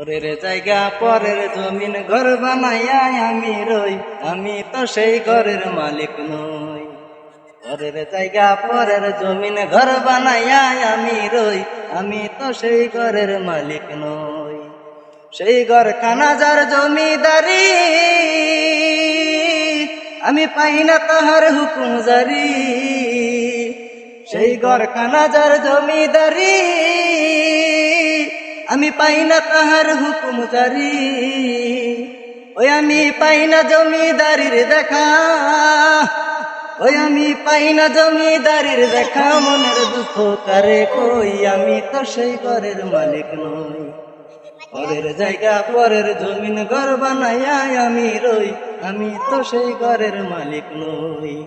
পরের জায়গা, পরের জমিন ঘর বানাইয়া আমি রই। আমি তো সেই ঘরের মালিক নই। পরের জায়গা, পরের জমিন ঘর বানাইয়া আমি রই। আমি তো সেই ঘরের মালিক নই। সেই ঘর খানা যার জমিদারি। আমি পাই না তাহার হুকুম জারি। সেই ঘর খানা যার জমিদারি। আমি পাই না তাহার হুকুম জারি। ওই আমি পাই না জমিদারির দেখা। ওই আমি পাই না জমিদারির দেখা। মনের দুঃখ কারে কই? আমি তো সেই ঘরের মালিক নই। পরের জায়গা, পরের জমিন ঘর বানাইয়া আমি রই। আমি তো সেই ঘরের মালিক নই।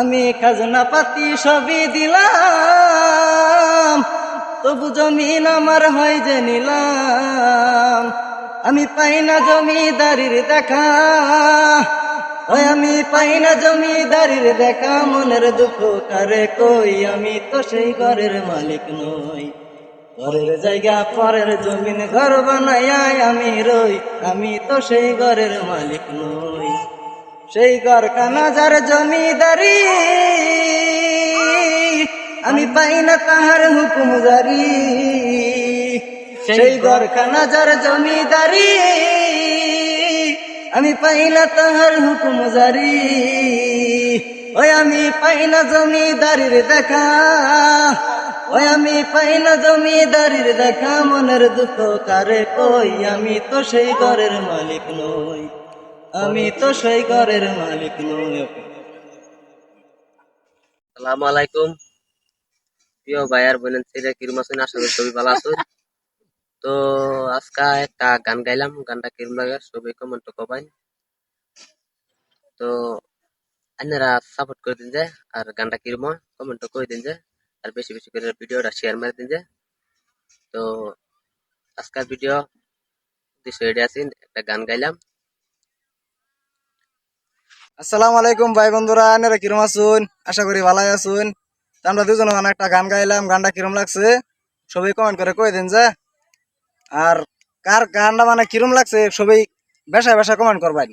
আমি খাজনা পাতি সবই দিলাম, তবু জমিন আমার হয় যে নিলাম। আমি পাই না জমিদারির দেখা ওই আমি পাই না জমিদারির দেখা, মনের দুঃখ কারে কই? আমি তো সেই ঘরের মালিক নই। ঘরের জায়গা, পরের জমিন, ঘর বানাইয়া আমি রই। আমি তো সেই ঘরের মালিক নই। সেই ঘর কানা যার জমিদারি। আমি পাই না তাহার হুকুম জারি। সেই ঘর কানা যার জমিদারি। আমি পাই না তাহার হুকুম জারি। ওই আমি পাই না জমিদারির দেখা। ওই আমি পাই না জমিদারির দেখা। মনের দুঃখ কারে কই? আমি তো সেই ঘরের মালিক নই। আমি তো সেই ঘরের মালিক সালাম আলাইকুম। প্রিয় ভাইয়ার বোনেন ছেলে, কিরম আছেন আশা করি সবই ভালো আছেন। তো আজকে একটা গান গাইলাম, গানটা কিরম লাগে সবাই কমেন্ট কবাই তো আপনারা সাপোর্ট করে দিন যে, আর গানটা কিরম কমেন্ট করে দিন যে, আর বেশি বেশি করে ভিডিওটা শেয়ার করে দিন যে। তো আজকের ভিডিও উদ্দেশ্য এটা আছি, একটা গান গাইলাম। আসসালামু আলাইকুম ভাই বন্ধুরা এনারা কিরম আসুন আশা করি ভালাই আসুন আমরা দুজন ওখানে একটা গান গাইলাম, গানটা কিরম লাগছে? সবাই কমেন্ট করে কয়ে দিন যে। আর কার গানটা মানে কিরম লাগছে, সবাই বেশায় বেশায় কমেন্ট করবেন।